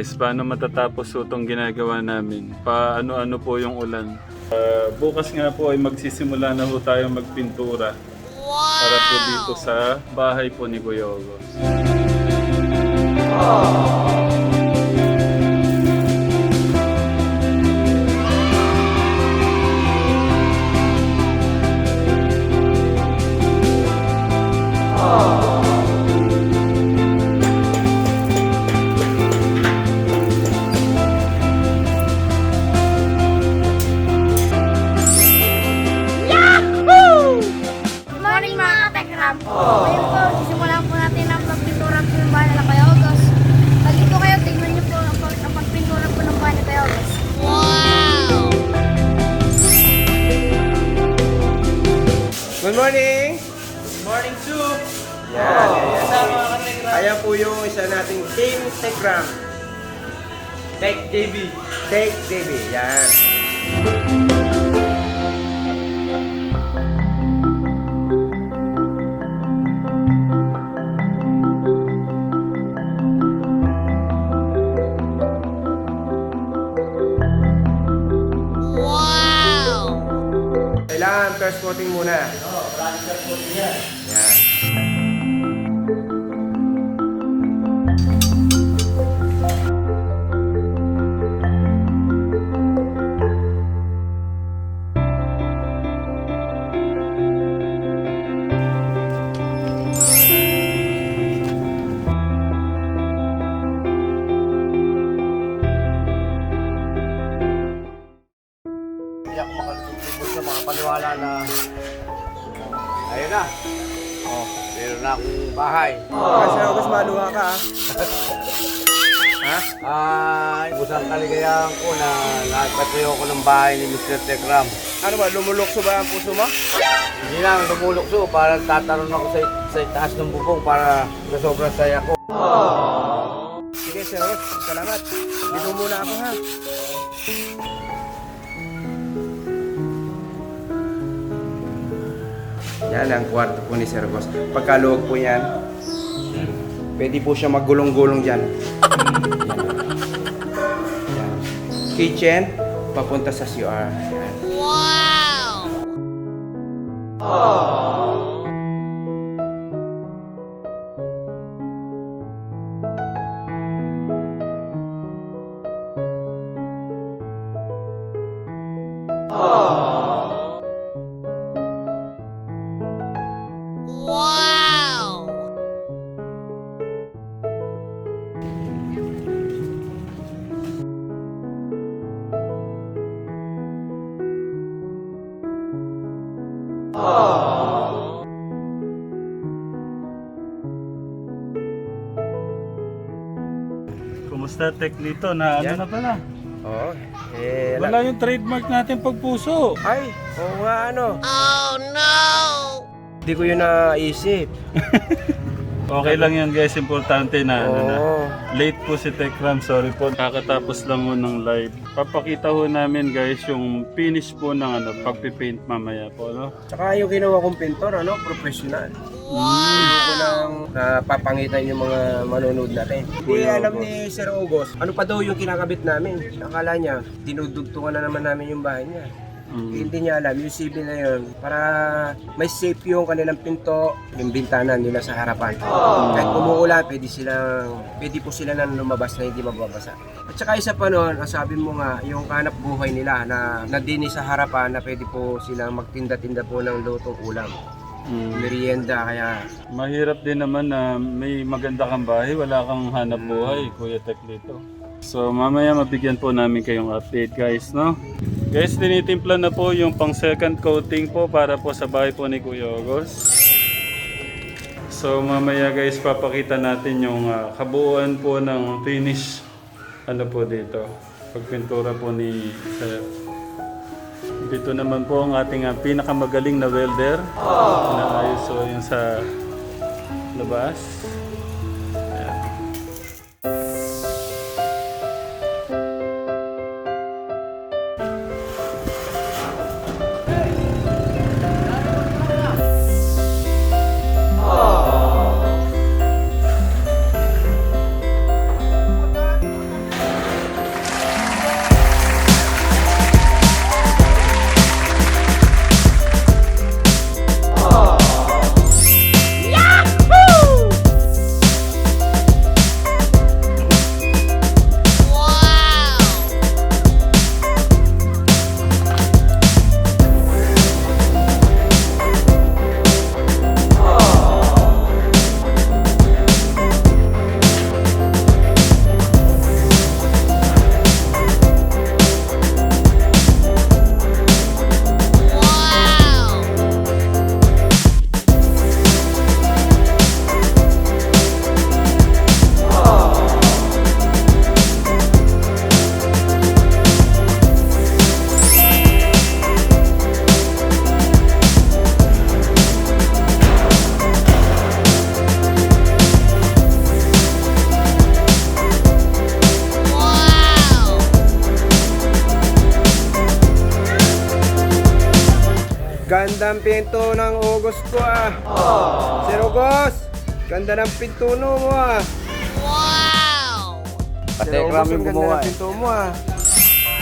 guys. Paano matatapos po itong ginagawa namin? Paano-ano po yung ulan? Ah, bukas nga po ay magsisimula na po tayo magpintura. Para po dito sa bahay po ni Kuya Ogos. Good Good morning! Morning soup! Yan, yan. Ayan po yung isa nating Team Tekram. Tech JB. Take TV. Yan. Kailangan first coating muna. Oo, nagpatayo ko ng bahay ni Mr. Tekram. Ano ba, lumulokso ba ang puso mo? Hindi lang lumulukso para tatanong ako sa, sa taas ng bubong para sa sobrang saya ko. Sige, Sir August, salamat. Dito muna ako ha. Yan ang kwarto po ni Sir August. Pagkaluwag po yan, pwede po siya maggulong-gulong dyan. Yan. Kitchen, papunta sa CR. Yan. Kumusta Tek dito? Na ano Yan. na pala? Oo. Eh, Wala yung trademark natin pagpuso. Ay, oo nga ano. Oh no! Hindi ko yun naisip. Okay lang yan guys, importante na ano na. Oo. Late po si Tekram, sorry po. Kakatapos lang ho ng live. Papakita ho namin guys yung finish po ng ano, pagpipaint mamaya po. No? Tsaka yung ginawa kong pintor, ano, professional. Hindi lang napapangitan yung mga manonood natin. Hindi alam ni Sir August, ano pa daw yung kinakabit namin. Akala niya, dinudugtungan na naman namin yung bahay niya. Mm. Hindi niya alam, yung CB na yun, para may safe yung kanilang pinto, yung bintana nila sa harapan. Kahit umuulan, pwede silang, pwede po sila na lumabas na hindi mababasa. At saka isa pa ang sabi mo nga, yung hanap buhay nila na nadini sa harapan na pwede po silang magtinda-tinda po ng lutong ulam. Mm. Merienda, kaya Mahirap din naman na may maganda kang bahay, wala kang hanap buhay, Kuya Tek dito. So mamaya mabigyan po namin kayong update guys, no? Guys, tinitimpla na po yung pang second coating po para po sa bahay po ni Kuya Ogos. So mamaya guys, papakita natin yung ah, kabuuan po ng finish ano po dito. Pagpintura po ni Sir. Dito naman po ang ating ah, pinakamagaling na welder. Naayos so yung sa labas. Pinto ng August ko ah. Sir August, ganda ng pinto no mo ah. Wow! Ang ganda gumawa ng eh. pinto mo ah.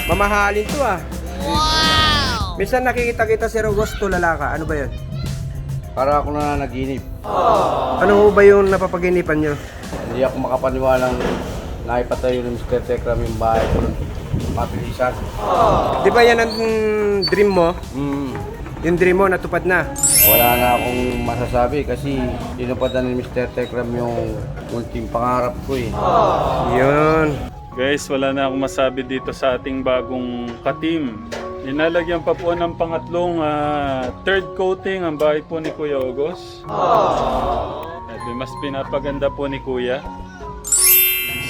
Mamahalin to ah. Wow! Minsan nakikita kita Sir August, tulala ka. Ano ba yun? Para ako na naginip. Ano ho ba yung napapaginipan nyo? Hindi ako makapaniwalang naipatayo ni Mr. Tekram yung bahay ko ng mabilisan. Di ba yan ang mm, dream mo? Hmm. Yung dream mo natupad na. Wala na akong masasabi kasi tinupadan ni Mr. Tekram yung ultim pangarap ko eh. Yun. Guys, wala na akong masabi dito sa ating bagong katim. Inalagyan pa po ng pangatlong ah, third coating ang bahay po ni Kuya Ogos. At mas pinapaganda po ni Kuya.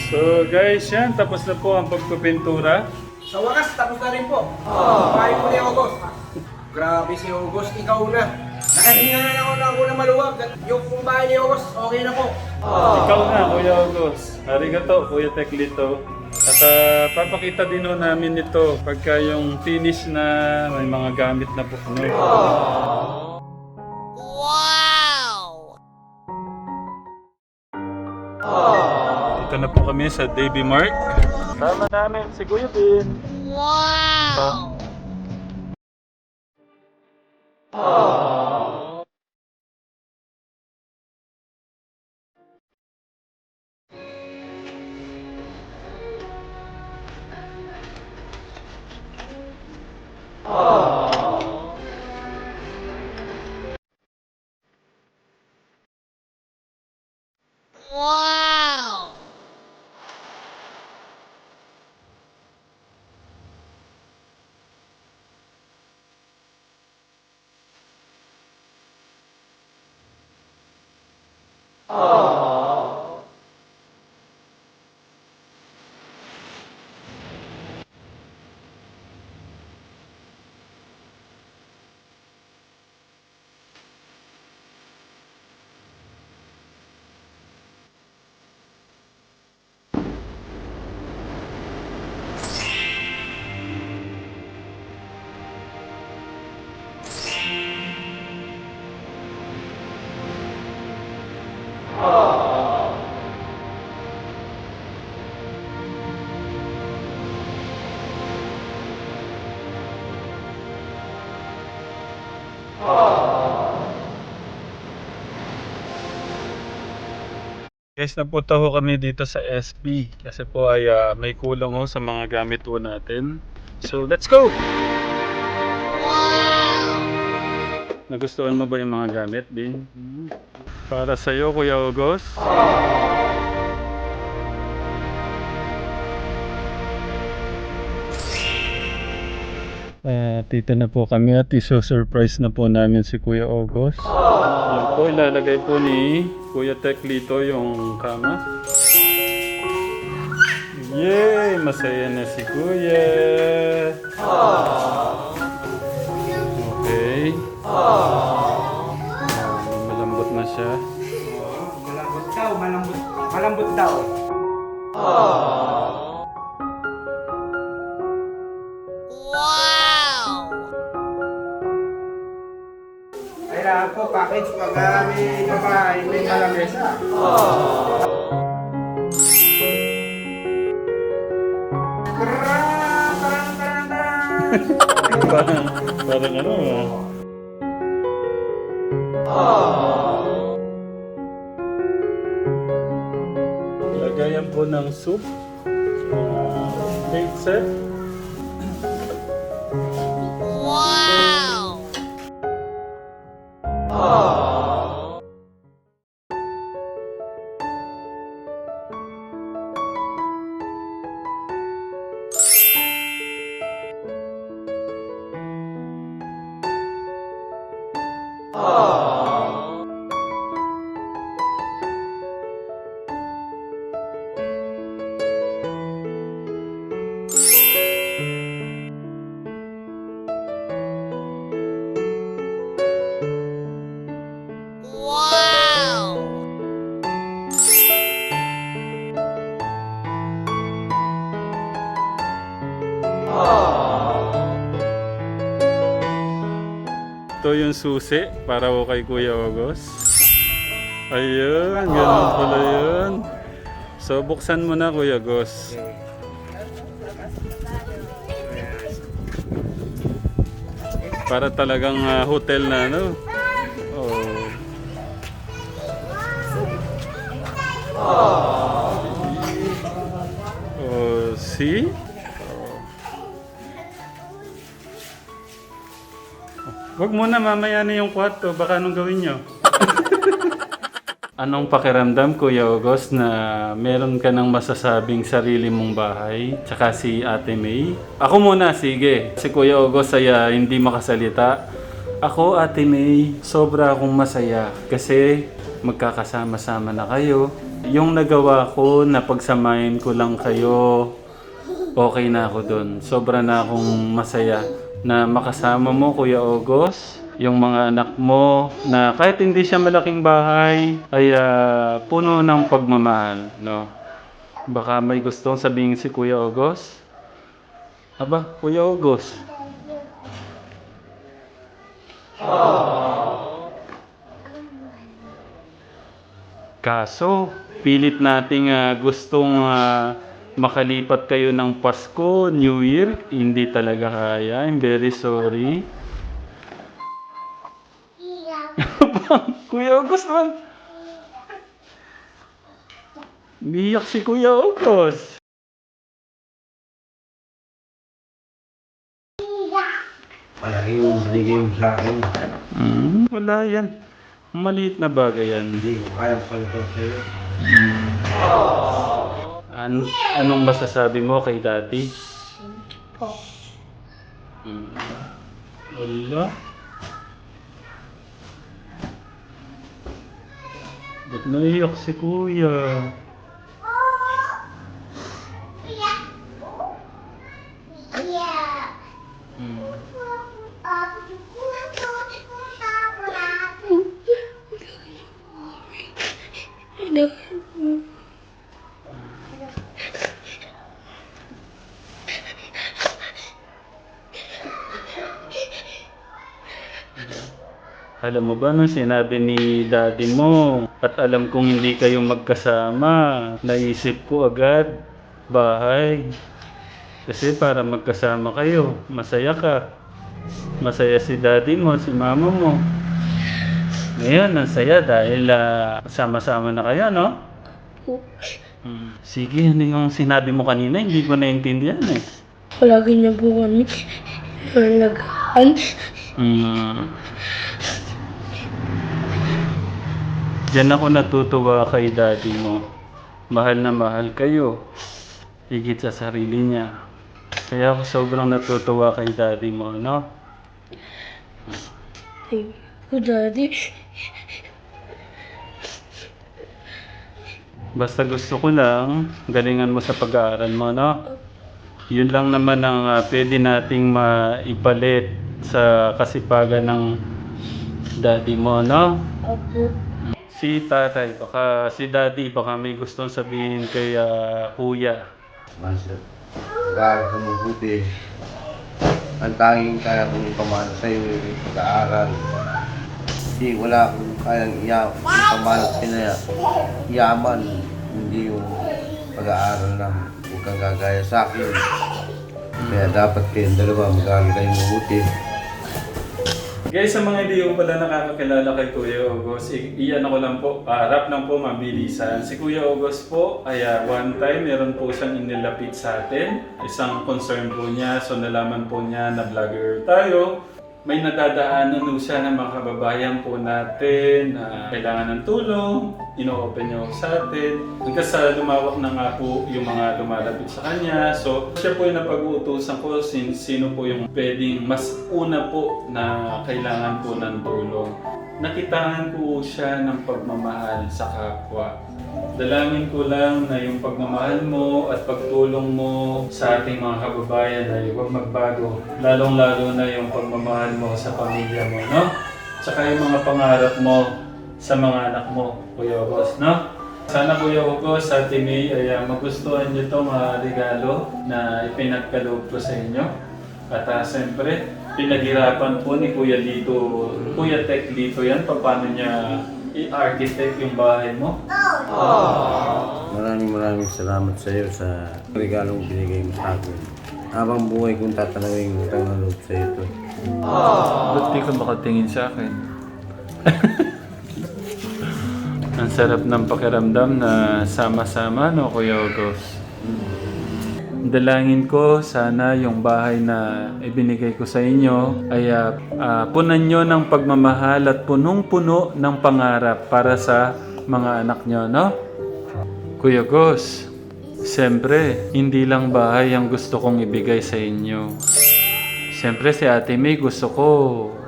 So guys, yan. Tapos na po ang pagpipintura. Sa wakas, tapos na rin po. Bahay po ni August. Grabe si August, ikaw na. Nakahinga na ako ng unang maluwag. Yung kung bahay ni August, okay na po. Ikaw na, Kuya Ogos. Arigato, Kuya Teklito. At ah, papakita din ho namin ito pagka yung finish na may mga gamit na po. Ano. Dito na po kami sa Davy Mark. Sama namin si Kuya Bin. Wow! Oh. Oh. Guys, napunta ho kami dito sa SB kasi po ay ah, may kulang ho sa mga gamit ho natin. So, let's go! Nagustuhan mo ba yung mga gamit, Bin? Para sa'yo, Kuya Ogos. Uh, tito na po kami at iso-surprise na po namin si Kuya Ogos. Yan po, ilalagay po ni Kuya Teklito yung kama. Yay! Masaya na si Kuya! Okay. Ah, malambot na siya. Malambot daw, malambot, malambot daw. Kailangan po package pag uh, may babae, may malamesa. Tarang. parang, parang ano Lagayan po ng soup. Uh, date set. Susi para ko kay Kuya Ogos. Ayun, ganun pala yun. So, buksan mo na Kuya Gos. Para talagang ah, hotel na, no? Oh. Oh, see? Wag muna, mamaya na yung kwarto. Baka anong gawin nyo? Anong pakiramdam, Kuya August, na meron ka ng masasabing sarili mong bahay, tsaka si Ate May? Ako muna, sige. Si Kuya August ay ah, hindi makasalita. Ako, Ate May, sobra akong masaya kasi magkakasama-sama na kayo. Yung nagawa ko na pagsamahin ko lang kayo, okay na ako doon. Sobra na akong masaya na makasama mo, Kuya August, yung mga anak mo na kahit hindi siya malaking bahay, ay ah, puno ng pagmamahal, no? Baka may gustong sabihin si Kuya August? Aba, Kuya August. Kaso, pilit nating ah, gustong ah, makalipat kayo ng Pasko, New Year. Hindi talaga kaya. I'm very sorry. Kuya August man. Biyak si Kuya August. Malaki yung binigay mo sa akin. Hmm, wala yan. Maliit na bagay yan. Hindi ko kaya palitan sa'yo. An anong masasabi mo kay daddy? Po. Hmm. Wala. Ba't naiyak si kuya? Alam mo ba nung sinabi ni daddy mo at alam kong hindi kayo magkasama, naisip ko agad bahay. Kasi para magkasama kayo, masaya ka. Masaya si daddy mo, si mama mo. Ngayon, ang saya dahil ah, sama-sama na kayo, no? Hmm. Sige, ano yung sinabi mo kanina? Hindi ko naintindihan eh. Palagi niya po kami nalagaan. Mm. Diyan ako natutuwa kay daddy mo. Mahal na mahal kayo. Higit sa sarili niya. Kaya ako sobrang natutuwa kay daddy mo, no? Thank you, Daddy. Basta gusto ko lang, galingan mo sa pag-aaral mo, no? Yun lang naman ang ah, pwede nating maipalit sa kasipagan ng daddy mo, no? Apo. Si tatay, baka si daddy, baka may gustong sabihin kay ah, kuya. Master, pag-aaral ka mabuti. Ang tanging kaya kong pamana sa'yo ay pag-aaral. Hindi, wala akong kayang iya, pamana sa'yo yaman. Hindi yung pag-aaral na huwag kang gagaya sa akin. Kaya dapat kayong dalawa mag-aaral kayo mabuti. Guys, sa mga hindi ko pala nakakakilala kay Kuya August, iyan ako lang po, paharap lang po mabilisan. Si Kuya August po ay ah, one time meron po siyang inilapit sa atin. Isang concern po niya, so nalaman po niya na vlogger tayo. May nadadaanan po siya ng mga kababayan po natin na kailangan ng tulong, ino-open niyo sa atin. Hanggang sa lumawak na nga po yung mga lumalapit sa kanya. So, siya po yung napag-uutusan ko sin sino po yung pwedeng mas una po na kailangan po ng tulong. Nakitaan ko siya ng pagmamahal sa kapwa. Dalangin ko lang na yung pagmamahal mo at pagtulong mo sa ating mga kababayan ay huwag magbago. Lalong-lalo na yung pagmamahal mo sa pamilya mo, no? Tsaka yung mga pangarap mo sa mga anak mo, Kuya August, no? Sana Kuya August, sa Ate May ay ah, magustuhan niyo itong regalo na ipinagkaloob ko sa inyo. At uh, siyempre, pinaghirapan po ni Kuya Lito, Kuya Tek Lito yan, paano niya i-architect yung bahay mo? Maraming maraming salamat sa iyo sa regalong binigay mo sa akin. Habang buhay kong tatanawin yung utang na loob sa iyo to. Ba't di ka makatingin sa akin? Ang sarap ng pakiramdam na sama-sama, no, Kuya August? Dalangin ko sana yung bahay na ibinigay ko sa inyo ay ah, ah, punan nyo ng pagmamahal at punong-puno ng pangarap para sa mga anak nyo, no? Kuya Gus, siyempre, hindi lang bahay ang gusto kong ibigay sa inyo. Siyempre si Ate May gusto ko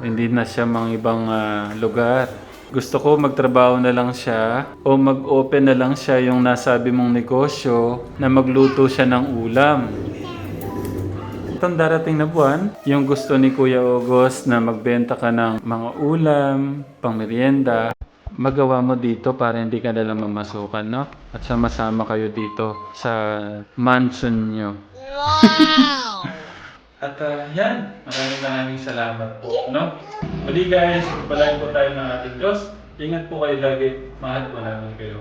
hindi na siya mga ibang ah, lugar. Gusto ko magtrabaho na lang siya o mag-open na lang siya yung nasabi mong negosyo na magluto siya ng ulam. Itong darating na buwan, yung gusto ni Kuya August na magbenta ka ng mga ulam, pang merienda, magawa mo dito para hindi ka nalang mamasukan, no? At sama-sama kayo dito sa mansion nyo. At uh, yan, maraming maraming salamat po. No? Muli guys, pagpalain po tayo ng ating Diyos. Ingat po kayo lagi. Mahal po namin kayo.